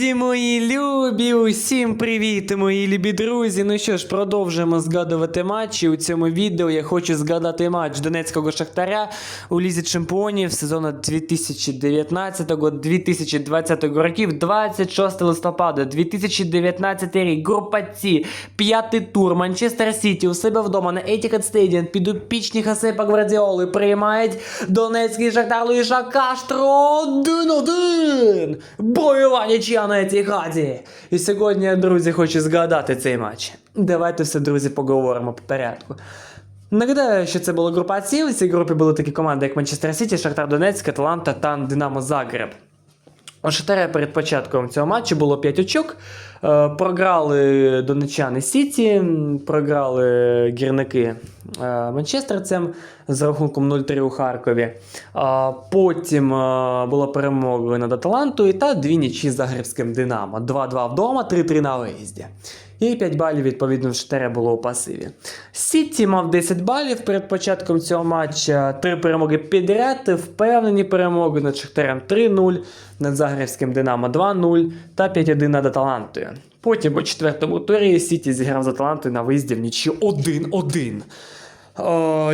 Друзі мої любі, усім привіт, мої любі друзі. Ну що ж, продовжуємо згадувати матчі. У цьому відео я хочу згадати матч Донецького Шахтаря у Лізі Чемпіонів сезону 2019-2020 років, 26 листопада, 2019 рік. Група Ці, п'ятий тур. Манчестер Сіті у себе вдома на Etihad Stadium підопічні Хасепа Гвардіоли приймають Донецький Шахтар Луїша Каштро 1-1. Бойова нічия на Етіхаді. І сьогодні, друзі, хочу згадати цей матч. Давайте все, друзі, поговоримо по порядку. Нагадаю, що це була група Сі. У цій групі були такі команди, як Манчестер Сіті, Шахтар Донецьк, Атланта та Динамо Загреб. У Шахтаря перед початком цього матчу було 5 очок. Е, Програли донечани Сіті, програли гірники е, Манчестерцем з рахунком 0-3 у Харкові. Потім е, була перемога над Аталантою та дві нічі з Загребським Динамо. 2-2 вдома, 3-3 на виїзді. І 5 балів, відповідно, в Шахтаря було у пасиві. Сіті мав 10 балів перед початком цього матча. Три перемоги підряд, впевнені перемоги над Шахтарем 3-0, над Загребським Динамо 2-0 та 5-1 над Аталантою. Потім у четвертому турі Сіті зіграв з Аталантою на виїзді в нічі 1-1.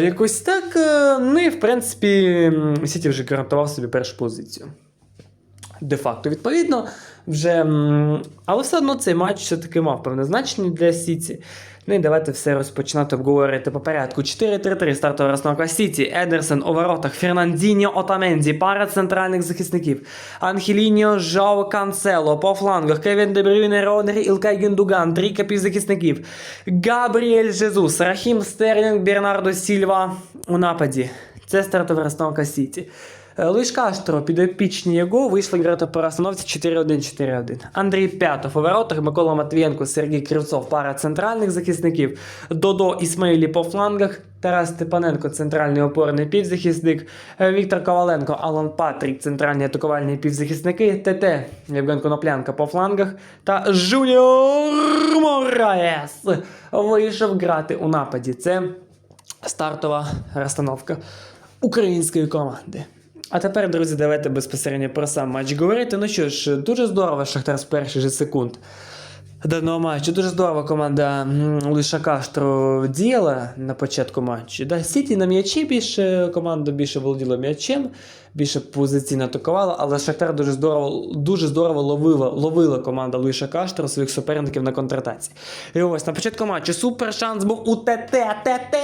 Якось так. е, Ну і в принципі, Сіті вже гарантував собі першу позицію. Де-факто, відповідно, вже. Але все одно цей матч все-таки мав певне значення для Сіті. Ну і давайте все розпочинати обговорити по порядку. 4-3-3 стартова розстановка Сіті. Едерсон у воротах, Фернандіньо Отаменді, пара центральних захисників. Анхеліньо Жао Канцело по флангах. Кевін Дебрюйне, Родері, Ілкай Гюндуган, трійка півзахисників. Габріель Жезус, Рахім Стерлінг, Бернардо Сільва у нападі. Це стартова розстановка Сіті. Е, Луїш Каштро, підопічні його, вийшли грати по розстановці 4-1-4-1. Андрій П'ятов у воротах, Микола Матвієнко, Сергій Кривцов, пара центральних захисників, Додо Ісмаїлі по флангах, Тарас Степаненко, центральний опорний півзахисник, е, Віктор Коваленко, Алан Патрік, центральні атакувальні півзахисники, ТТ, Євген Коноплянка по флангах та Жуніор Мораєс вийшов грати у нападі. Це стартова розстановка української команди. А тепер, друзі, давайте безпосередньо про сам матч говорити. Ну що ж, дуже здорово, Шахтар з перших же секунд даного матчу. Дуже здорово команда Лиша Каштро діяла на початку матчу. Да, Сіті на м'ячі більше, команда більше володіла м'ячем, більше позиційно атакувала, але Шахтар дуже здорово, дуже здорово ловила, ловила команда Лиша Каштро своїх суперників на контратаці. І ось на початку матчу супер шанс був у ТТ, ТТ,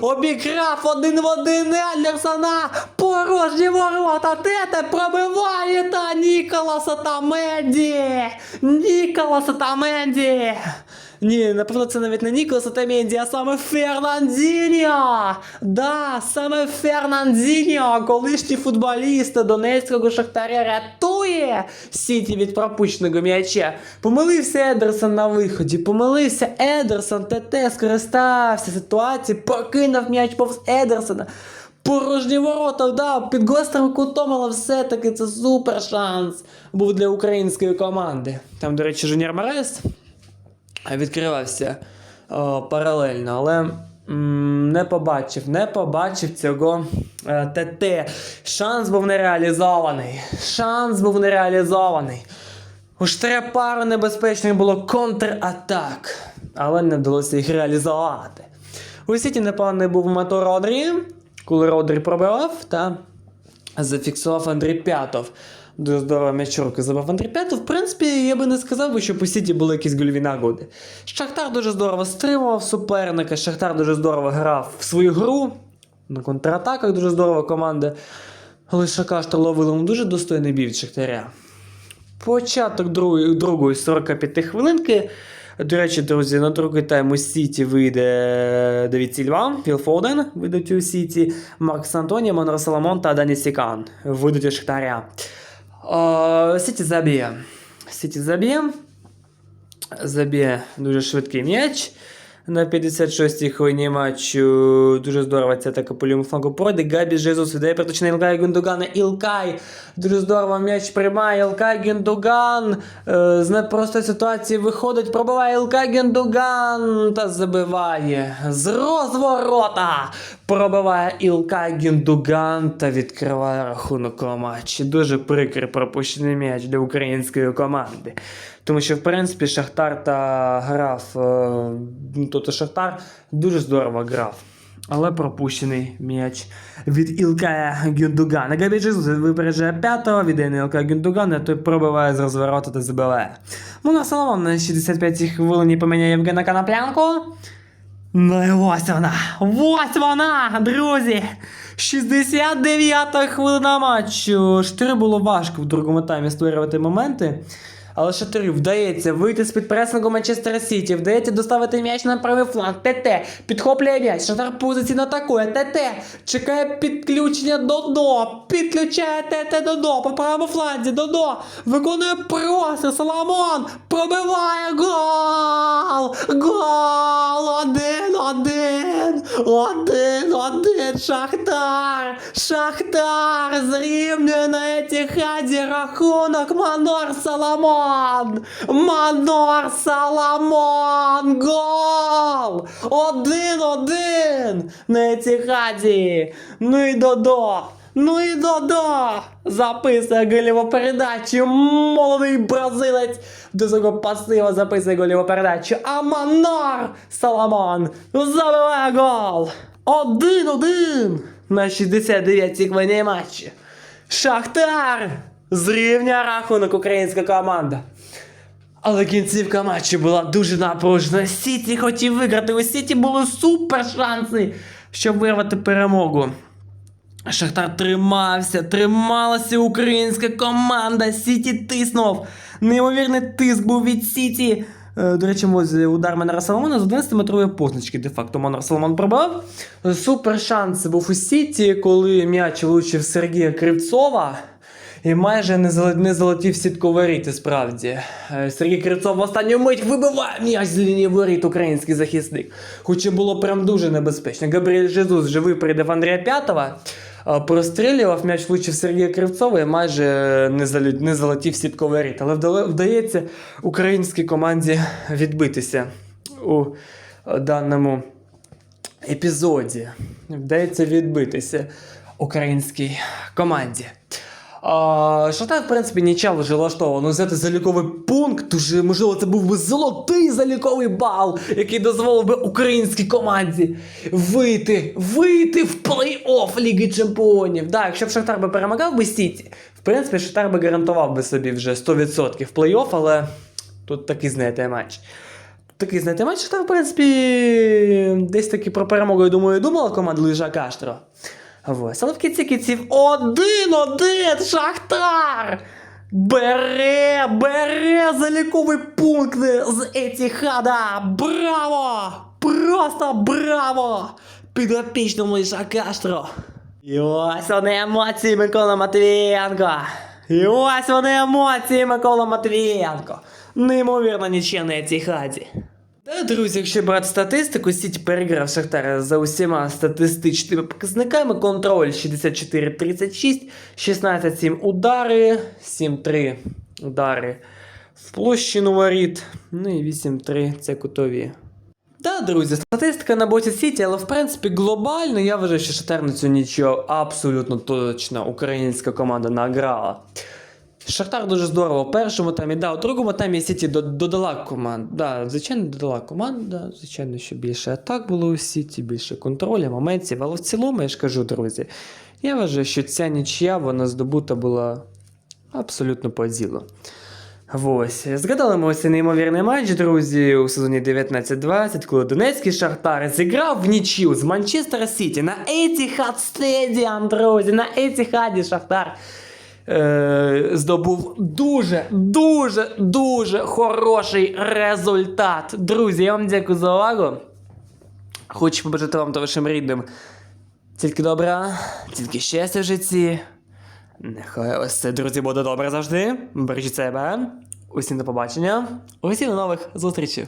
обіграв один в один Андерсона, порожні ворота, ТТ пробиває та Ніколаса Таменді, Ніколаса Таменді. Ні, напевно, це навіть не Ніколаса Таменді, а саме Фернандіньо. Да, саме Фернандіньо, колишній футболіст Донецького Шахтаря рятує Сіті від пропущеного м'яча. Помилився Едерсон на виході, помилився Едерсон, ТТ скористався ситуацією, покинув м'яч повз Едерсона. Порожні ворота, да, під гострим кутом, але все-таки це супер шанс був для української команди. Там, до речі, Жуніор Марес відкривався о, паралельно, але м, не побачив, не побачив цього е, ТТ. Шанс був не реалізований. Шанс був не реалізований. У Штаря пару небезпечних було контратак, але не вдалося їх реалізувати. У Сіті непоганий був мотор Родрі, коли Родрі пробивав та зафіксував Андрій П'ятов. Дуже здорово м'яч руки забив Андрій П'ятов. В принципі, я би не сказав, що по Сіті були якісь гольові нагоди. Шахтар дуже здорово стримував суперника, Шахтар дуже здорово грав в свою гру. На контратаках дуже здорова команда. Але Шакаштар ловив дуже достойний бій від Шахтаря. Початок другої, другої 45 хвилинки. До речі, друзі, на другий тайм у Сіті вийде Давід Сільва, Філ Фоден вийдуть у Сіті, Маркс Антоні, Монро Соломон та Дані Сікан вийдуть у Шахтаря. Сіті заб'є. Сіті заб'є. Заб'є дуже швидкий м'яч. На 56-й хвилині матчу дуже здорово ця атака по лівому флангу пройде. Габі Жезус віддає переточний Ілкай Гюндугана. Ілкай дуже здорово м'яч приймає. Ілкай Гюндуган е, з непростої ситуації виходить, пробиває Ілкай Гюндуган та забиває з розворота. Пробиває Ілка Гюндуган та відкриває рахунок у матчі. Дуже прикрий пропущений м'яч для української команди. Тому що, в принципі, Шахтар та грав. е, ну, Тобто Шахтар дуже здорово грав. Але пропущений м'яч від Ілкая Гюндугана. Габі Джезус випереджає п'ятого, віддає на Ілкая Гюндугана, той пробиває з розворота та забиває. Мона Соломон на 65-й хвилині поміняє Євгена Коноплянку. Ну і ось вона! Ось вона, друзі! 69-та хвилина матчу. Штирю було важко в другому таймі створювати моменти. Але Шатирю вдається вийти з під пресингу Манчестер Сіті, вдається доставити м'яч на правий фланг. ТТ підхоплює м'яч. Шатар позиційно атакує. ТТ чекає підключення Додо. Підключає ТТ Додо по правому фланзі. Додо виконує простір. Соломон пробиває гол! Гол! Один-один! Один-один! Шахтар! Шахтар зрівнює на Етіхаді рахунок Манор Соломон! Манор Соломон! Гол! Один-один! На Етіхаді! Ну і Додо! Ну і Додо! Записує голіву передачу. Молодий бразилець до свого пасива записує голіву передачу. А Манор Соломон забиває гол. Один-один на 69-й хвилині матчі. Шахтар зрівняє рахунок українська команда. Але кінцівка матчу була дуже напружена. Сіті хотів виграти. У Сіті були супер шанси, щоб вирвати перемогу. Шахтар тримався, трималася українська команда. Сіті тиснув. Неймовірний тиск був від Сіті. Е, До речі, удар Манера Соломона з 11-метрової позначки, де-факто Манер Соломон пробив. Супер шанс був у Сіті, коли м'яч влучив Сергія Кривцова. І майже не, зал- не залетів сітку воріт, справді. Е, Сергій Кривцов в останню мить вибиває м'яч з лінії воріт український захисник. Хоча було прям дуже небезпечно. Габріель Жезус живий прийде Андрія П'ятова. е, Прострілював, м'яч влучив Сергія Кривцова і майже не, залю- не залетів сітку воріт. Але вдається українській команді відбитися у е, даному епізоді. Вдається відбитися українській команді. А, Шахтар, в принципі, нічого вже влаштовано. Ну, взяти заліковий пункт, уже, можливо, це був би золотий заліковий бал, який дозволив би українській команді вийти, вийти в плей-офф Ліги Чемпіонів. Да, якщо б Шахтар би перемагав би Сіті, в принципі, Шахтар би гарантував би собі вже 100% в плей-офф, але тут такий, знаєте, матч. Такий, знаєте, матч, Шахтар, в принципі, десь таки про перемогу, я думаю, думала команда Лижа Каштро. Ось, але в кінці кінців один-один Шахтар! Бере, бере заліковий пункт з Етіхада! Браво! Просто браво! Підопічному Лиша Каштро! І ось вони емоції Микола Матвієнко! І ось вони емоції Микола Матвієнко! Неймовірно нічия на Етіхаді! Та, друзі, якщо брати статистику, Сіті переграв Шахтар за усіма статистичними показниками. Контроль 64-36, 16-7 удари, 7-3 удари в площину воріт, ну і 8-3 це кутові. Так, друзі, статистика на боці Сіті, але в принципі глобально я вважаю, що Шахтар на цю нічого абсолютно точно українська команда награла. Шахтар дуже здорово в першому таймі, да, у другому таймі Сіті додала команд. Да, звичайно, додала команда. Звичайно, що більше атак було у Сіті, більше контролю, моментів. Але в цілому, я ж кажу, друзі, я вважаю, що ця нічия вона здобута була абсолютно по ділу. Ось. Згадали ми ось цей неймовірний матч, друзі, у сезоні 19-20, коли Донецький Шахтар зіграв в нічию з Манчестер Сіті на Etihad Stadium, друзі, на Етіхаді Шахтар е, здобув дуже, дуже, дуже хороший результат. Друзі, я вам дякую за увагу. Хочу побажати вам та вашим рідним тільки добра, тільки щастя в житті. Нехай ось це, друзі, буде добре завжди. Бережіть себе. Усім до побачення. Усім до нових зустрічей.